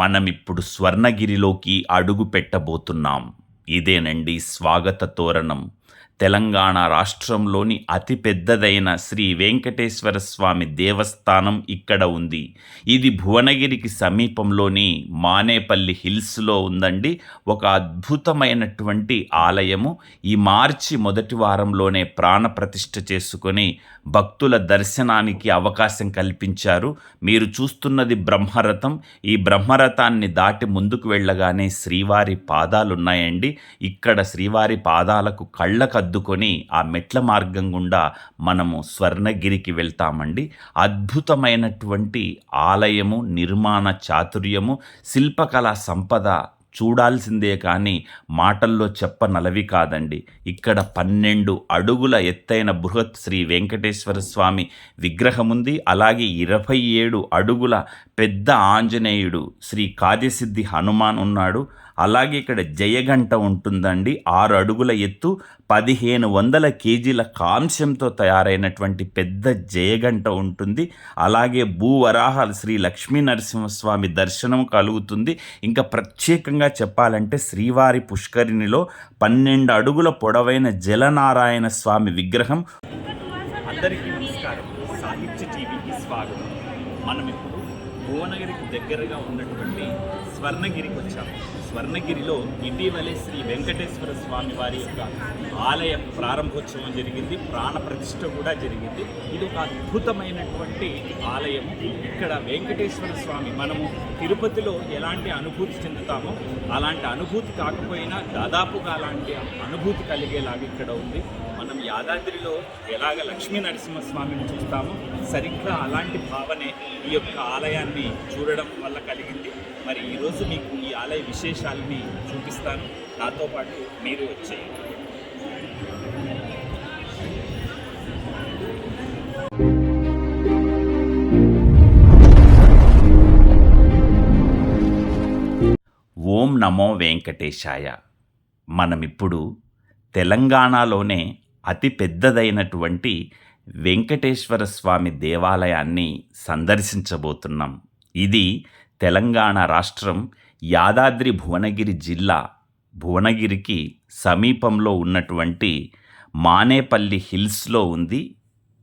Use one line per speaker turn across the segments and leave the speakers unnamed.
మనమిప్పుడు స్వర్ణగిరిలోకి అడుగు పెట్టబోతున్నాం ఇదేనండి స్వాగత తోరణం. తెలంగాణ రాష్ట్రంలోని అతి పెద్దదైన శ్రీ వెంకటేశ్వర స్వామి దేవస్థానం ఇక్కడ ఉంది. ఇది భువనగిరికి సమీపంలోని మానేపల్లి హిల్స్లో ఉందండి. ఒక అద్భుతమైనటువంటి ఆలయము. ఈ మార్చి మొదటి వారంలోనే ప్రాణప్రతిష్ఠ చేసుకొని భక్తుల దర్శనానికి అవకాశం కల్పించారు. మీరు చూస్తున్నది బ్రహ్మరథం. ఈ బ్రహ్మరథాన్ని దాటి ముందుకు వెళ్ళగానే శ్రీవారి పాదాలున్నాయండి. ఇక్కడ శ్రీవారి పాదాలకు అద్దుకొని ఆ మెట్ల మార్గం గుండా మనము స్వర్ణగిరికి వెళ్తామండి. అద్భుతమైనటువంటి ఆలయము నిర్మాణ చాతుర్యము శిల్పకళా సంపద చూడాల్సిందే కానీ మాటల్లో చెప్పనలవి కాదండి. ఇక్కడ పన్నెండు అడుగుల ఎత్తైన బృహత్ శ్రీ వెంకటేశ్వర స్వామి విగ్రహం ఉంది అలాగే ఇరవై ఏడు అడుగుల పెద్ద ఆంజనేయుడు శ్రీ కాద్యసిద్ధి హనుమాన్ ఉన్నాడు అలాగే ఇక్కడ జయగంట ఉంటుందండి. ఆరు అడుగుల ఎత్తు పదిహేను వందల కేజీల కాంస్యంతో తయారైనటువంటి పెద్ద జయగంట ఉంటుంది. అలాగే భూవరాహాలు శ్రీ లక్ష్మీ నరసింహస్వామి దర్శనం కలుగుతుంది. ఇంకా ప్రత్యేకంగా చెప్పాలంటే శ్రీవారి పుష్కరిణిలో పన్నెండు అడుగుల పొడవైన జలనారాయణ స్వామి విగ్రహం. అందరికీ నమస్కారం. సాహిత్య టీవీకి స్వాగతం. మనం ఇప్పుడు భువనగిరికి దగ్గరగా ఉన్నటువంటి స్వర్ణగిరికి వచ్చాము. స్వర్ణగిరిలో ఇటీవలే శ్రీ వెంకటేశ్వర స్వామి వారి యొక్క ఆలయ ప్రారంభోత్సవం జరిగింది ప్రాణ ప్రతిష్ట కూడా జరిగింది. ఇది ఒక అద్భుతమైనటువంటి ఆలయము ఇక్కడ వెంకటేశ్వర స్వామి మనము తిరుపతిలో ఎలాంటి అనుభూతి చెందుతామో అలాంటి అనుభూతి కాకపోయినా దాదాపుగా అలాంటి అనుభూతి కలిగేలాగా ఇక్కడ ఉంది. మనం యాదాద్రిలో ఎలాగ లక్ష్మీ నరసింహస్వామిని చూస్తామో సరిగ్గా అలాంటి భావనే ఈ యొక్క ఆలయాన్ని చూడడం వల్ల కలిగింది. మరి ఈరోజు మీకు ఈ ఆలయ విశేషాలని చూపిస్తాను. నాతో పాటు మీరు వచ్చేయండి. ఓం నమో వెంకటేశాయ. మనమిప్పుడు తెలంగాణలోనే అతి పెద్దదైనటువంటి వెంకటేశ్వర స్వామి దేవాలయాన్ని సందర్శించబోతున్నాం. ఇది తెలంగాణ రాష్ట్రం యాదాద్రి భువనగిరి జిల్లా భువనగిరికి సమీపంలో ఉన్నటువంటి మానేపల్లి హిల్స్లో ఉంది.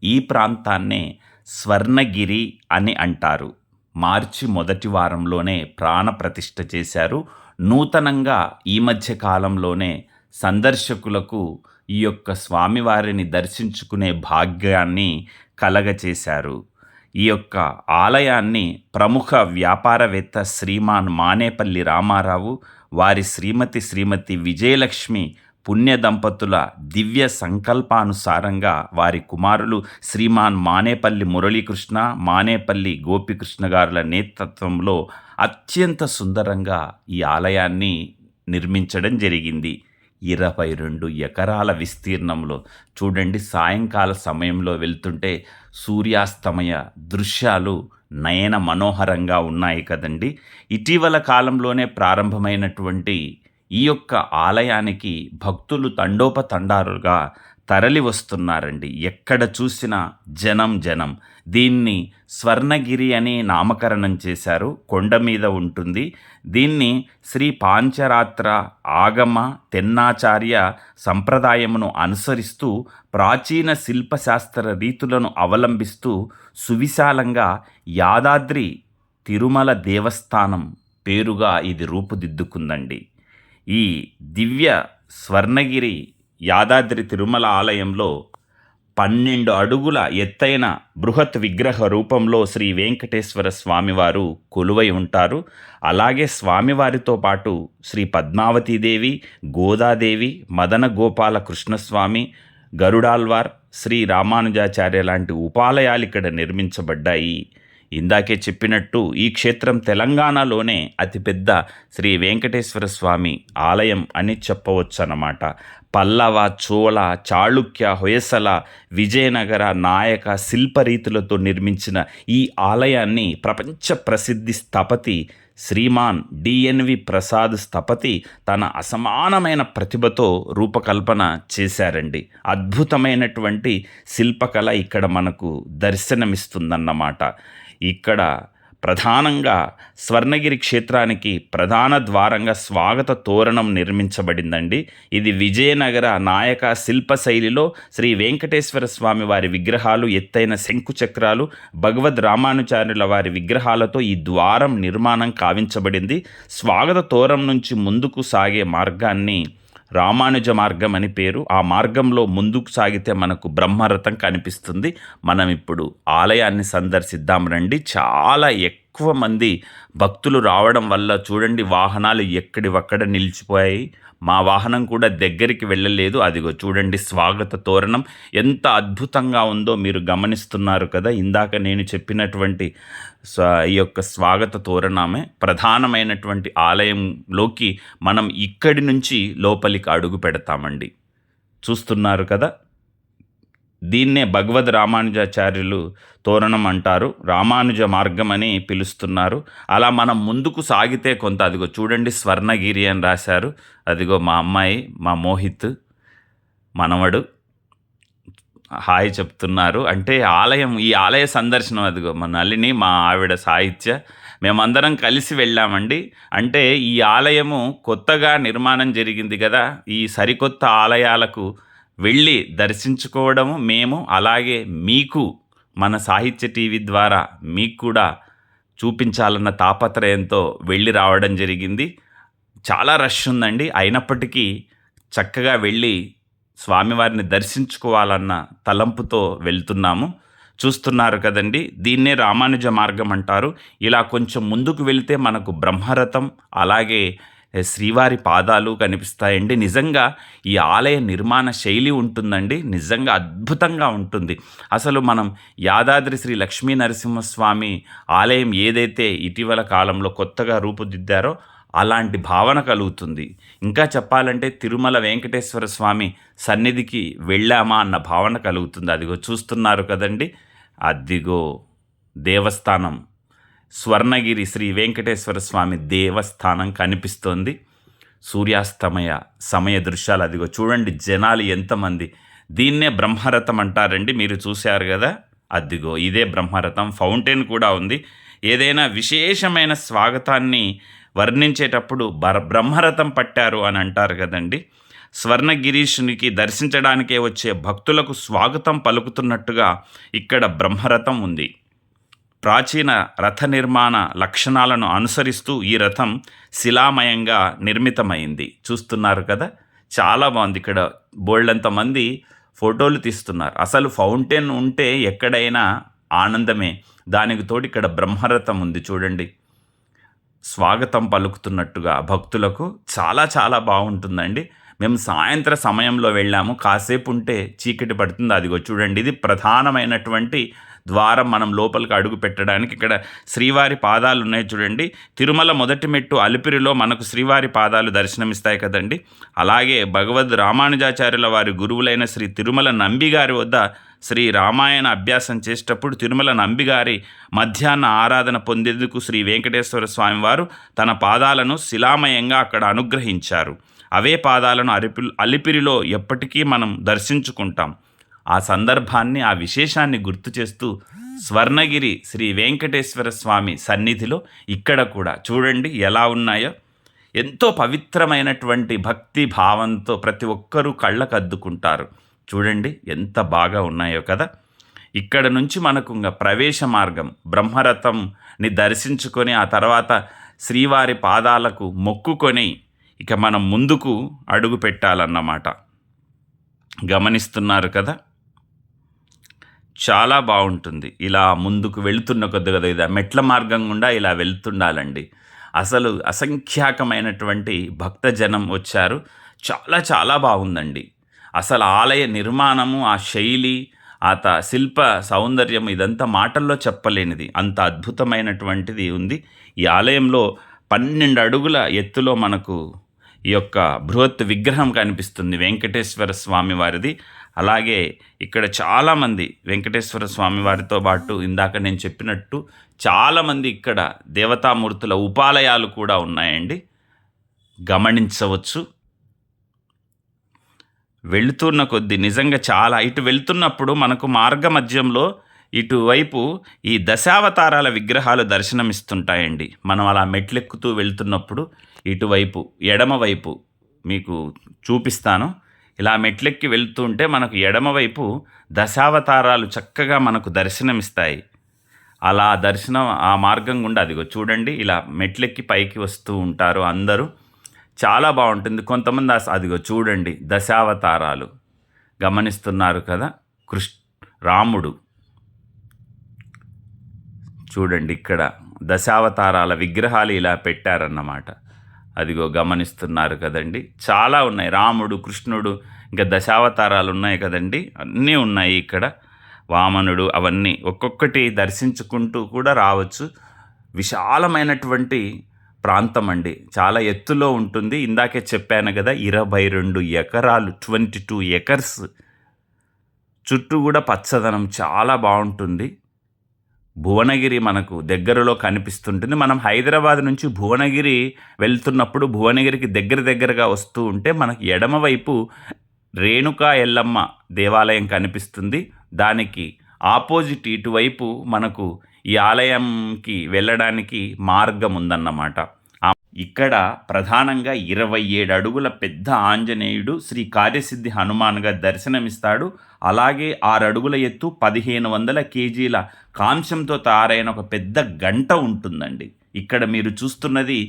ఈ ప్రాంతాన్నే స్వర్ణగిరి అని అంటారు. మార్చి మొదటి వారంలోనే ప్రాణప్రతిష్ఠ చేశారు. నూతనంగా ఈ మధ్య కాలంలోనే సందర్శకులకు ఈ యొక్క స్వామివారిని దర్శించుకునే భాగ్యాన్ని కలగచేశారు. ఈ యొక్క ఆలయాన్ని ప్రముఖ వ్యాపారవేత్త శ్రీమాన్ మానేపల్లి రామారావు వారి శ్రీమతి శ్రీమతి విజయలక్ష్మి పుణ్య దంపతుల దివ్య సంకల్పానుసారంగా వారి కుమారులు శ్రీమాన్ మానేపల్లి మురళీకృష్ణ మానేపల్లి గోపికృష్ణ గారుల నేతృత్వంలో అత్యంత సుందరంగా ఈ ఆలయాన్ని నిర్మించడం జరిగింది. ఇరవై రెండు ఎకరాల విస్తీర్ణంలో. చూడండి సాయంకాల సమయంలో వెళ్తుంటే సూర్యాస్తమయ దృశ్యాలు నయన మనోహరంగా ఉన్నాయి కదండి. ఇటీవల కాలంలోనే ప్రారంభమైనటువంటి ఈ యొక్క ఆలయానికి భక్తులు తండోపతండారుగా తరలి వస్తున్నారండి ఎక్కడ చూసినా జనం జనం. దీన్ని స్వర్ణగిరి అని నామకరణం చేశారు. కొండ మీద ఉంటుంది. దీన్ని శ్రీ పాంచరాత్ర ఆగమ తెన్నాచార్య సంప్రదాయమును అనుసరిస్తూ ప్రాచీన శిల్పశాస్త్ర రీతులను అవలంబిస్తూ సువిశాలంగా యాదాద్రి తిరుమల దేవస్థానం పేరుగా ఇది రూపుదిద్దుకుందండి. ఈ దివ్య స్వర్ణగిరి యాదాద్రి తిరుమల ఆలయంలో పన్నెండు అడుగుల ఎత్తైన బృహత్ విగ్రహ రూపంలో శ్రీ వెంకటేశ్వర స్వామివారు కొలువై ఉంటారు. అలాగే స్వామివారితో పాటు శ్రీ పద్మావతీదేవి గోదాదేవి మదన గోపాల కృష్ణస్వామి గరుడాల్వార్ శ్రీ రామానుజాచార్య లాంటి ఉపాలయాలు ఇక్కడ నిర్మించబడ్డాయి. ఇందాకే చెప్పినట్టు ఈ క్షేత్రం తెలంగాణలోనే అతిపెద్ద శ్రీ వెంకటేశ్వర స్వామి ఆలయం అని చెప్పవచ్చు అన్నమాట పల్లవ చోళ చాళుక్య హొయసల విజయనగర నాయక శిల్పరీతులతో నిర్మించిన ఈ ఆలయాన్ని ప్రపంచ ప్రసిద్ధి స్థపతి శ్రీమాన్ డిఎన్వి ప్రసాద్ స్థపతి తన అసమానమైన ప్రతిభతో రూపకల్పన చేశారండి. అద్భుతమైనటువంటి శిల్పకళ ఇక్కడ మనకు దర్శనమిస్తుందన్నమాట. ఇక్కడ ప్రధానంగా స్వర్ణగిరి క్షేత్రానికి ప్రధాన ద్వారంగా స్వాగత తోరణం నిర్మించబడిందండి. ఇది విజయనగర నాయక శిల్ప శైలిలో శ్రీ వెంకటేశ్వర స్వామి వారి విగ్రహాలు ఎత్తైన శంకు చక్రాలు భగవద్ రామానుచార్యుల వారి విగ్రహాలతో ఈ ద్వారం నిర్మాణం కావించబడింది. స్వాగత తోరం నుంచి ముందుకు సాగే మార్గాన్ని రామానుజ మార్గం అని పేరు. ఆ మార్గంలో ముందుకు సాగితే మనకు బ్రహ్మరథం కనిపిస్తుంది. మనం ఇప్పుడు ఆలయాన్ని సందర్శిద్దాం రండి. చాలా ఎక్కువ మంది భక్తులు రావడం వల్ల చూడండి వాహనాలు ఎక్కడివక్కడ నిలిచిపోయాయి. మా వాహనం కూడా దగ్గరికి వెళ్ళలేదు. అదిగో చూడండి స్వాగత తోరణం. ఎంత అద్భుతంగా ఉందో మీరు గమనిస్తున్నారు కదా. ఇందాక నేను చెప్పినటువంటి ఈ యొక్క స్వాగత తోరణమే ప్రధానమైనటువంటి ఆలయంలోకి మనం ఇక్కడి నుంచి లోపలికి అడుగు పెడతామండి. చూస్తున్నారు కదా? దీన్నే భగవద్ రామానుజాచార్యులు తోరణం అంటారు. రామానుజ మార్గం అని పిలుస్తున్నారు. అలా మనం ముందుకు సాగితే కొంత అదిగో చూడండి స్వర్ణగిరి అని రాశారు. అదిగో మా అమ్మాయి మా మోహిత్ మనవడు. హాయ్ చెప్తున్నారు. అంటే ఆలయం ఈ ఆలయ సందర్శనం అదిగో మా నలిని మా ఆవిడ సాహిత్య. మేమందరం కలిసి వెళ్ళామండి. అంటే ఈ ఆలయము కొత్తగా నిర్మాణం జరిగింది కదా. ఈ సరికొత్త ఆలయాలకు వెళ్ళి దర్శించుకోవడము మేము అలాగే మీకు మన సాహిత్య టీవీ ద్వారా మీకు కూడా చూపించాలన్న తాపత్రయంతో వెళ్ళి రావడం జరిగింది. చాలా రష్ ఉందండి. అయినప్పటికీ చక్కగా వెళ్ళి స్వామివారిని దర్శించుకోవాలన్న తలంపుతో వెళ్తున్నాము. చూస్తున్నారు కదండి దీన్నే రామానుజ మార్గం అంటారు. ఇలా కొంచెం ముందుకు వెళితే మనకు బ్రహ్మరథం అలాగే శ్రీవారి పాదాలు కనిపిస్తాయండి. నిజంగా ఈ ఆలయ నిర్మాణ శైలి ఉంటుందండి. నిజంగా అద్భుతంగా ఉంటుంది. అసలు మనం యాదాద్రి శ్రీ లక్ష్మీ నరసింహస్వామి ఆలయం ఏదైతే ఇటీవల కాలంలో కొత్తగా రూపుదిద్దారో అలాంటి భావన కలుగుతుంది. ఇంకా చెప్పాలంటే తిరుమల వెంకటేశ్వర స్వామి సన్నిధికి వెళ్ళామా అన్న భావన కలుగుతుంది. అదిగో చూస్తున్నారు కదండి. అదిగో దేవస్థానం. స్వర్ణగిరి శ్రీ వెంకటేశ్వర స్వామి దేవస్థానం కనిపిస్తోంది. సూర్యాస్తమయ సమయ దృశ్యాలు అదిగో చూడండి జనాలు ఎంతమంది. దీన్నే బ్రహ్మరథం అంటారండి మీరు చూశారు కదా? అదిగో ఇదే బ్రహ్మరథం. ఫౌంటైన్ కూడా ఉంది. ఏదైనా విశేషమైన స్వాగతాన్ని వర్ణించేటప్పుడు బర బ్రహ్మరథం పట్టారు అని అంటారు కదండి. స్వర్ణగిరీషునికి దర్శించడానికే వచ్చే భక్తులకు స్వాగతం పలుకుతున్నట్టుగా ఇక్కడ బ్రహ్మరథం ఉంది. ప్రాచీన రథ నిర్మాణ లక్షణాలను అనుసరిస్తూ ఈ రథం శిలామయంగా నిర్మితమైంది. చూస్తున్నారు కదా? చాలా బాగుంది. ఇక్కడ బోల్డంత మంది ఫోటోలు తీస్తున్నారు. అసలు ఫౌంటైన్ ఉంటే ఎక్కడైనా ఆనందమే. దానికి తోడు ఇక్కడ బ్రహ్మరథం ఉంది చూడండి. స్వాగతం పలుకుతున్నట్టుగా భక్తులకు చాలా చాలా బాగుంటుందండి. మేము సాయంత్ర సమయంలో వెళ్ళాము. కాసేపు ఉంటే చీకటి పడుతుంది. అదిగో చూడండి. ఇది ప్రధానమైనటువంటి ద్వారం మనం లోపలికి అడుగు పెట్టడానికి ఇక్కడ శ్రీవారి పాదాలు ఉన్నాయి చూడండి. తిరుమల మొదటి మెట్టు అలిపిరిలో మనకు శ్రీవారి పాదాలు దర్శనమిస్తాయి కదండి. అలాగే భగవద్ రామానుజాచార్యుల వారి గురువులైన శ్రీ తిరుమల నంబిగారి వద్ద శ్రీ రామాయణ అభ్యాసం చేసేటప్పుడు తిరుమల నంబిగారి మధ్యాహ్న ఆరాధన పొందేందుకు శ్రీ వెంకటేశ్వర స్వామివారు తన పాదాలను శిలామయంగా అక్కడ అనుగ్రహించారు. అవే పాదాలను అరిపి అలిపిరిలో ఎప్పటికీ మనం దర్శించుకుంటాం. ఆ సందర్భాన్ని ఆ విశేషాన్ని గుర్తు చేస్తూ స్వర్ణగిరి శ్రీ వెంకటేశ్వర స్వామి సన్నిధిలో ఇక్కడ కూడా చూడండి ఎలా ఉన్నాయో. ఎంతో పవిత్రమైనటువంటి భక్తి భావంతో ప్రతి ఒక్కరూ కళ్ళకు అద్దుకుంటారు చూడండి ఎంత బాగా ఉన్నాయో కదా. ఇక్కడ నుంచి మనకు ఇంకా ప్రవేశ మార్గం బ్రహ్మరథంని దర్శించుకొని ఆ తర్వాత శ్రీవారి పాదాలకు మొక్కుకొని ఇక మనం ముందుకు అడుగు పెట్టాలన్నమాట. గమనిస్తున్నారు కదా. చాలా బాగుంటుంది. ఇలా ముందుకు వెళుతున్న కొద్దిగా ఇది మెట్ల మార్గం గుండా ఇలా వెళ్తుండాలండి. అసలు అసంఖ్యాకమైనటువంటి భక్తజనం వచ్చారు. చాలా చాలా బాగుందండి. అసలు ఆలయ నిర్మాణము ఆ శైలి ఆ త శిల్ప సౌందర్యం ఇదంతా మాటల్లో చెప్పలేనిది. అంత అద్భుతమైనటువంటిది ఉంది. ఈ ఆలయంలో పన్నెండు అడుగుల ఎత్తులో మనకు ఈ యొక్క బృహత్ విగ్రహం కనిపిస్తుంది. వెంకటేశ్వర స్వామి వారిది. అలాగే ఇక్కడ చాలామంది వెంకటేశ్వర స్వామి వారితో పాటు ఇందాక నేను చెప్పినట్టు చాలామంది ఇక్కడ దేవతామూర్తుల ఉపాలయాలు కూడా ఉన్నాయండి. గమనించవచ్చు. వెళుతున్న కొద్దీ నిజంగా చాలా ఇటు వెళ్తున్నప్పుడు మనకు మార్గ మధ్యంలో ఇటువైపు ఈ దశావతారాల విగ్రహాలు దర్శనమిస్తుంటాయండి. మనం అలా మెట్లెక్కుతూ వెళ్తున్నప్పుడు ఇటువైపు ఎడమవైపు మీకు చూపిస్తాను. ఇలా మెట్లెక్కి వెళ్తుంటే మనకు ఎడమవైపు దశావతారాలు చక్కగా మనకు దర్శనమిస్తాయి. అలా దర్శనం ఆ మార్గం గుండా అదిగో చూడండి ఇలా మెట్లెక్కి పైకి వస్తూ ఉంటారు అందరూ. చాలా బాగుంటుంది. కొంతమంది అదిగో చూడండి దశావతారాలు. గమనిస్తున్నారు కదా కృష్ రాముడు. చూడండి ఇక్కడ దశావతారాల విగ్రహాలు ఇలా పెట్టారన్నమాట. అదిగో గమనిస్తున్నారు కదండి. చాలా ఉన్నాయి. రాముడు కృష్ణుడు ఇంకా దశావతారాలు ఉన్నాయి కదండి. అన్నీ ఉన్నాయి ఇక్కడ. వామనుడు అవన్నీ ఒక్కొక్కటి దర్శించుకుంటూ కూడా రావచ్చు. విశాలమైనటువంటి ప్రాంతం అండి. చాలా ఎత్తులో ఉంటుంది. ఇందాకే చెప్పాను కదా ఇరవై రెండు ఎకరాలు ట్వంటీ టూ ఎకర్స్. చుట్టూ కూడా పచ్చదనం చాలా బాగుంటుంది. భువనగిరి మనకు దగ్గరలో కనిపిస్తుంటుంది. మనం హైదరాబాద్ నుంచి భువనగిరి వెళ్తున్నప్పుడు భువనగిరికి దగ్గర దగ్గరగా వస్తూ ఉంటే మనకి ఎడమవైపు రేణుకా ఎల్లమ్మ దేవాలయం కనిపిస్తుంది. దానికి ఆపోజిట్ ఇటువైపు మనకు ఈ ఆలయంకి వెళ్ళడానికి మార్గం ఉందన్నమాట. ఇక్కడ ప్రధానంగా ఇరవై ఏడు అడుగుల పెద్ద ఆంజనేయుడు శ్రీ కార్యసిద్ధి హనుమాన్గా దర్శనమిస్తాడు. అలాగే ఆరు అడుగుల ఎత్తు పదిహేను వందల కేజీల కాంస్యంతో తయారైన ఒక పెద్ద గంట ఉంటుందండి. ఇక్కడ మీరు చూస్తున్నది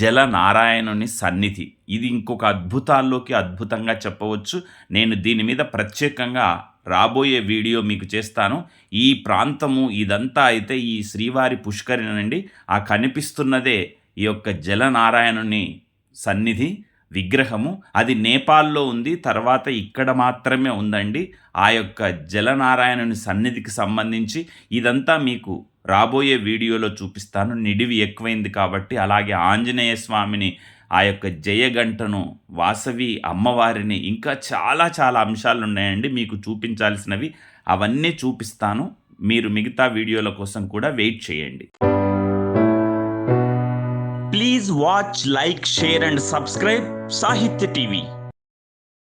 జల నారాయణుని సన్నిధి. ఇది ఇంకొక అద్భుతాల్లోకి అద్భుతంగా చెప్పవచ్చు. నేను దీని మీద ప్రత్యేకంగా రాబోయే వీడియో మీకు చేస్తాను. ఈ ప్రాంతము ఇదంతా అయితే ఈ శ్రీవారి పుష్కరినండి ఆ కనిపిస్తున్నదే ఈ యొక్క జలనారాయణుని సన్నిధి విగ్రహము అది నేపాల్లో ఉంది తర్వాత ఇక్కడ మాత్రమే ఉందండి. ఆ యొక్క జలనారాయణుని సన్నిధికి సంబంధించి ఇదంతా మీకు రాబోయే వీడియోలో చూపిస్తాను. నిడివి ఎక్కువైంది కాబట్టి అలాగే ఆంజనేయ స్వామిని ఆ యొక్క జయగంటను వాసవి అమ్మవారిని ఇంకా చాలా చాలా అంశాలు ఉన్నాయండి. మీకు చూపించాల్సినవి అవన్నీ చూపిస్తాను. మీరు మిగతా వీడియోల కోసం కూడా వెయిట్ చేయండి. watch, like, share, and subscribe Sahitya TV.